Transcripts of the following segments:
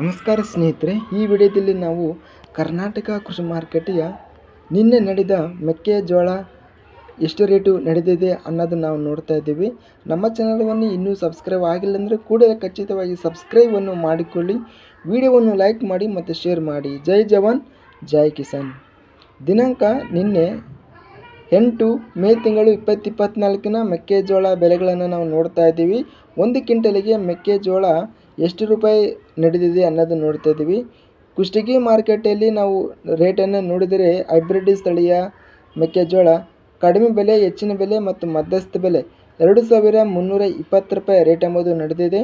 ನಮಸ್ಕಾರ ಸ್ನೇಹಿತರೆ, ಈ ವಿಡಿಯೋದಲ್ಲಿ ನಾವು ಕರ್ನಾಟಕ ಕೃಷಿ ಮಾರುಕಟ್ಟೆಯ ನಿನ್ನೆ ನಡೆದ ಮೆಕ್ಕೆಜೋಳ ಎಷ್ಟು ರೇಟು ನಡೆದಿದೆ ಅನ್ನೋದನ್ನು ನಾವು ನೋಡ್ತಾ ಇದ್ದೀವಿ. ನಮ್ಮ ಚಾನಲವನ್ನು ಇನ್ನೂ ಸಬ್ಸ್ಕ್ರೈಬ್ ಆಗಿಲ್ಲ ಅಂದರೆ ಕೂಡಲೇ ಖಚಿತವಾಗಿ ಸಬ್ಸ್ಕ್ರೈಬನ್ನು ಮಾಡಿಕೊಳ್ಳಿ. ವಿಡಿಯೋವನ್ನು ಲೈಕ್ ಮಾಡಿ ಮತ್ತು ಶೇರ್ ಮಾಡಿ. ಜೈ ಜವಾನ್, ಜೈ ಕಿಸಾನ್. ದಿನಾಂಕ ನಿನ್ನೆ ಎಂಟು ಮೇ ತಿಂಗಳು ಇಪ್ಪತ್ತು ಇಪ್ಪತ್ತ್ನಾಲ್ಕಿನ ಮೆಕ್ಕೆಜೋಳ ಬೆಲೆಗಳನ್ನು ನಾವು ನೋಡ್ತಾ ಇದ್ದೀವಿ. ಒಂದು ಕ್ವಿಂಟಲಿಗೆ ಮೆಕ್ಕೆಜೋಳ ಎಷ್ಟು ರೂಪಾಯಿ ನಡೆದಿದೆ ಅನ್ನೋದು ನೋಡ್ತಾ ಇದ್ದೀವಿ. ಕುಷ್ಟಗಿ ಮಾರ್ಕೆಟಲ್ಲಿ ನಾವು ರೇಟನ್ನು ನೋಡಿದರೆ ಹೈಬ್ರಿಡ್ ಸ್ಥಳೀಯ ಮೆಕ್ಕೆಜೋಳ, ಕಡಿಮೆ ಬೆಲೆ, ಹೆಚ್ಚಿನ ಬೆಲೆ ಮತ್ತು ಮಧ್ಯಸ್ಥ ಬೆಲೆ ಎರಡು ಸಾವಿರ ಮುನ್ನೂರ ಇಪ್ಪತ್ತು ರೂಪಾಯಿ ರೇಟ್ ಎಂಬುದು ನಡೆದಿದೆ.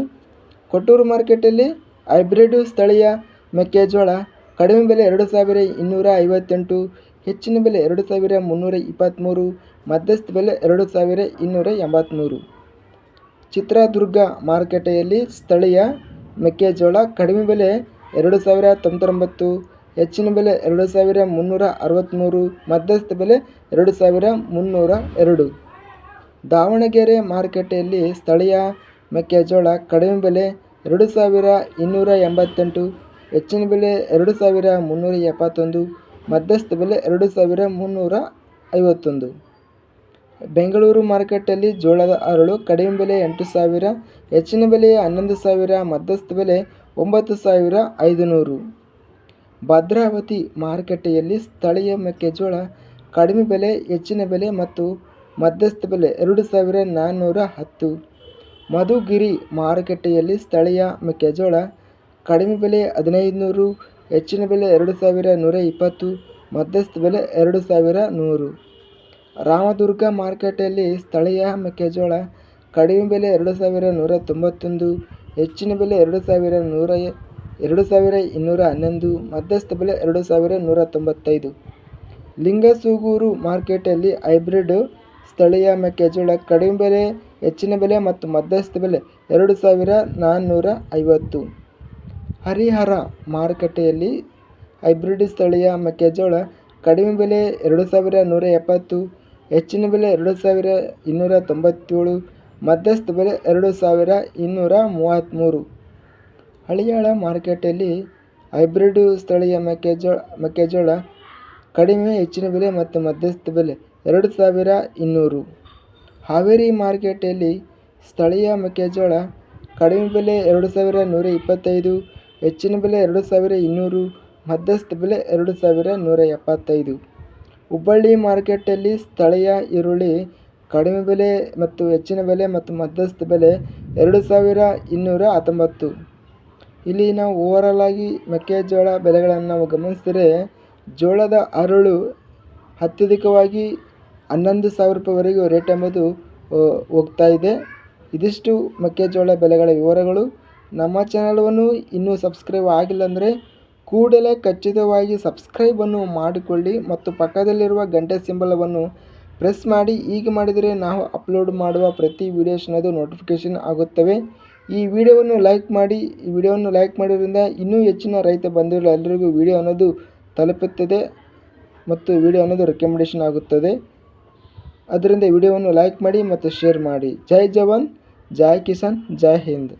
ಕೊಟ್ಟೂರು ಮಾರ್ಕೆಟಲ್ಲಿ ಹೈಬ್ರಿಡ್ ಸ್ಥಳೀಯ ಮೆಕ್ಕೆಜೋಳ, ಕಡಿಮೆ ಬೆಲೆ ಎರಡು ಸಾವಿರ ಇನ್ನೂರ ಐವತ್ತೆಂಟು, ಹೆಚ್ಚಿನ ಬೆಲೆ ಎರಡು ಸಾವಿರ ಮುನ್ನೂರ ಇಪ್ಪತ್ತ್ಮೂರು, ಮಧ್ಯಸ್ಥ ಬೆಲೆ ಎರಡು ಸಾವಿರ ಇನ್ನೂರ ಎಂಬತ್ತ್ಮೂರು. ಚಿತ್ರದುರ್ಗ ಮಾರುಕಟ್ಟೆಯಲ್ಲಿ ಸ್ಥಳೀಯ ಮೆಕ್ಕೆಜೋಳ ಕಡಿಮೆ ಬೆಲೆ ಎರಡು ಸಾವಿರ ತೊಂಬತ್ತೊಂಬತ್ತು, ಹೆಚ್ಚಿನ ಬೆಲೆ ಎರಡು ಸಾವಿರ ಮುನ್ನೂರ ಅರವತ್ತ್ಮೂರು ಮಧ್ಯಸ್ಥ ಬೆಲೆ ಎರಡು ಸಾವಿರ ಮುನ್ನೂರ ಎರಡು. ದಾವಣಗೆರೆ ಮಾರುಕಟ್ಟೆಯಲ್ಲಿ ಸ್ಥಳೀಯ ಮೆಕ್ಕೆಜೋಳ ಕಡಿಮೆ ಬೆಲೆ ಎರಡು ಸಾವಿರ ಇನ್ನೂರ ಎಂಬತ್ತೆಂಟು, ಹೆಚ್ಚಿನ ಬೆಲೆ ಎರಡು ಸಾವಿರ ಮುನ್ನೂರ ಎಪ್ಪತ್ತೊಂದು, ಮಧ್ಯಸ್ಥ ಬೆಲೆ ಎರಡು ಸಾವಿರ ಮುನ್ನೂರ ಐವತ್ತೊಂದು. ಬೆಂಗಳೂರು ಮಾರುಕಟ್ಟೆಯಲ್ಲಿ ಜೋಳದ ಅರಳು ಕಡಿಮೆ ಬೆಲೆ ಎಂಟು ಸಾವಿರ, ಹೆಚ್ಚಿನ ಬೆಲೆ ಹನ್ನೊಂದು ಸಾವಿರ, ಮಧ್ಯಸ್ಥ ಬೆಲೆ ಒಂಬತ್ತು ಸಾವಿರ ಐದುನೂರು. ಭದ್ರಾವತಿ ಮಾರುಕಟ್ಟೆಯಲ್ಲಿ ಸ್ಥಳೀಯ ಮೆಕ್ಕೆಜೋಳ ಕಡಿಮೆ ಬೆಲೆ, ಹೆಚ್ಚಿನ ಬೆಲೆ ಮತ್ತು ಮಧ್ಯಸ್ಥ ಬೆಲೆ ಎರಡು ಸಾವಿರ ನಾನ್ನೂರ ಹತ್ತು. ಮಧುಗಿರಿ ಮಾರುಕಟ್ಟೆಯಲ್ಲಿ ಸ್ಥಳೀಯ ಮೆಕ್ಕೆಜೋಳ ಕಡಿಮೆ ಬೆಲೆ ಹದಿನೈದು ನೂರು ಹೆಚ್ಚಿನ ಬೆಲೆ ಎರಡು ಸಾವಿರ ನೂರ ಇಪ್ಪತ್ತು, ಮಧ್ಯಸ್ಥ ಬೆಲೆ ಎರಡು ಸಾವಿರ ನೂರು. ರಾಮದುರ್ಗ ಮಾರುಕಟ್ಟೆಯಲ್ಲಿ ಸ್ಥಳೀಯ ಮೆಕ್ಕೆಜೋಳ ಕಡಿಮೆ ಬೆಲೆ ಎರಡು ಸಾವಿರ ನೂರ ತೊಂಬತ್ತೊಂದು, ಹೆಚ್ಚಿನ ಬೆಲೆ ಎರಡು ಸಾವಿರ ನೂರ ಎರಡು ಸಾವಿರ ಇನ್ನೂರ ಹನ್ನೊಂದು, ಮಧ್ಯಸ್ಥ ಬೆಲೆ ಎರಡು ಸಾವಿರ ನೂರ ತೊಂಬತ್ತೈದು. ಲಿಂಗಸೂಗೂರು ಮಾರ್ಕೆಟಲ್ಲಿ ಹೈಬ್ರಿಡ್ ಸ್ಥಳೀಯ ಮೆಕ್ಕೆಜೋಳ ಕಡಿಮೆ ಬೆಲೆ, ಹೆಚ್ಚಿನ ಬೆಲೆ ಮತ್ತು ಮಧ್ಯಸ್ಥ ಬೆಲೆ ಎರಡು ಸಾವಿರ ನಾನ್ನೂರ ಐವತ್ತು. ಹರಿಹರ ಮಾರುಕಟ್ಟೆಯಲ್ಲಿ ಹೈಬ್ರಿಡ್ ಸ್ಥಳೀಯ ಮೆಕ್ಕೆಜೋಳ ಕಡಿಮೆ ಬೆಲೆ ಎರಡು ಸಾವಿರ ನೂರ ಎಪ್ಪತ್ತು ಹೆಚ್ಚಿನ ಬೆಲೆ ಎರಡು ಸಾವಿರ ಇನ್ನೂರ ತೊಂಬತ್ತೇಳು, ಮಧ್ಯಸ್ಥ ಬೆಲೆ ಎರಡು ಸಾವಿರ ಇನ್ನೂರ ಮೂವತ್ತ್ಮೂರು. ಹಳಿಯಾಳ ಮಾರುಕಟ್ಟೆಯಲ್ಲಿ ಹೈಬ್ರಿಡ್ ಸ್ಥಳೀಯ ಮೆಕ್ಕೆಜೋಳ ಮೆಕ್ಕೆಜೋಳ ಕಡಿಮೆ, ಹೆಚ್ಚಿನ ಬೆಲೆ ಮತ್ತು ಮಧ್ಯಸ್ಥ ಬೆಲೆ ಎರಡು ಸಾವಿರ ಇನ್ನೂರು. ಹಾವೇರಿ ಮಾರುಕಟ್ಟೆಯಲ್ಲಿ ಸ್ಥಳೀಯ ಮೆಕ್ಕೆಜೋಳ ಕಡಿಮೆ ಬೆಲೆ ಎರಡು ಸಾವಿರ ನೂರ ಇಪ್ಪತ್ತೈದು, ಹೆಚ್ಚಿನ ಬೆಲೆ ಎರಡು ಸಾವಿರ ಇನ್ನೂರು, ಮಧ್ಯಸ್ಥ ಬೆಲೆ ಎರಡು ಸಾವಿರ ನೂರ ಎಪ್ಪತ್ತೈದು. ಹುಬ್ಬಳ್ಳಿ ಮಾರುಕಟ್ಟೆಯಲ್ಲಿ ಸ್ಥಳೀಯ ಈರುಳ್ಳಿ ಕಡಿಮೆ ಬೆಲೆ ಮತ್ತು ಹೆಚ್ಚಿನ ಬೆಲೆ ಮತ್ತು ಮಧ್ಯಸ್ಥ ಬೆಲೆ ಎರಡು ಸಾವಿರ ಇನ್ನೂರ ಹತ್ತೊಂಬತ್ತು. ಇಲ್ಲಿ ನಾವು ಓವರಾಲ್ ಆಗಿ ಮೆಕ್ಕೆಜೋಳ ಬೆಲೆಗಳನ್ನು ನಾವು ಗಮನಿಸಿದರೆ ಜೋಳದ ಅರಳು ಅತ್ಯಧಿಕವಾಗಿ ಹನ್ನೊಂದು ಸಾವಿರ ರೂಪಾಯಿವರೆಗೂ ರೇಟ್ ಎಂಬುದು ಹೋಗ್ತಾ ಇದೆ. ಇದಿಷ್ಟು ಮೆಕ್ಕೆಜೋಳ ಬೆಲೆಗಳ ವಿವರಗಳು. ನಮ್ಮ ಚಾನಲನ್ನು ಇನ್ನೂ ಸಬ್ಸ್ಕ್ರೈಬ್ ಆಗಿಲ್ಲ ಅಂದರೆ ಕೂಡಲೇ ಖಚಿತವಾಗಿ ಸಬ್ಸ್ಕ್ರೈಬನ್ನು ಮಾಡಿಕೊಳ್ಳಿ ಮತ್ತು ಪಕ್ಕದಲ್ಲಿರುವ ಗಂಟೆ ಸಿಂಬಲವನ್ನು ಪ್ರೆಸ್ ಮಾಡಿ. ಹೀಗೆ ಮಾಡಿದರೆ ನಾವು ಅಪ್ಲೋಡ್ ಮಾಡುವ ಪ್ರತಿ ವಿಡಿಯೋಸ್ನದು ನೋಟಿಫಿಕೇಷನ್ ಆಗುತ್ತವೆ. ಈ ವಿಡಿಯೋವನ್ನು ಲೈಕ್ ಮಾಡಿ. ಈ ವಿಡಿಯೋವನ್ನು ಲೈಕ್ ಮಾಡೋದ್ರಿಂದ ಇನ್ನೂ ಹೆಚ್ಚಿನ ರೈತ ಬಂಧುಗಳು ಎಲ್ಲರಿಗೂ ವಿಡಿಯೋ ಅನ್ನೋದು ತಲುಪುತ್ತದೆ ಮತ್ತು ವಿಡಿಯೋ ಅನ್ನೋದು ರೆಕಮೆಂಡೇಷನ್ ಆಗುತ್ತದೆ. ಅದರಿಂದ ವಿಡಿಯೋವನ್ನು ಲೈಕ್ ಮಾಡಿ ಮತ್ತು ಶೇರ್ ಮಾಡಿ. ಜೈ ಜವಾನ್, ಜೈ ಕಿಸಾನ್, ಜೈ ಹಿಂದ್.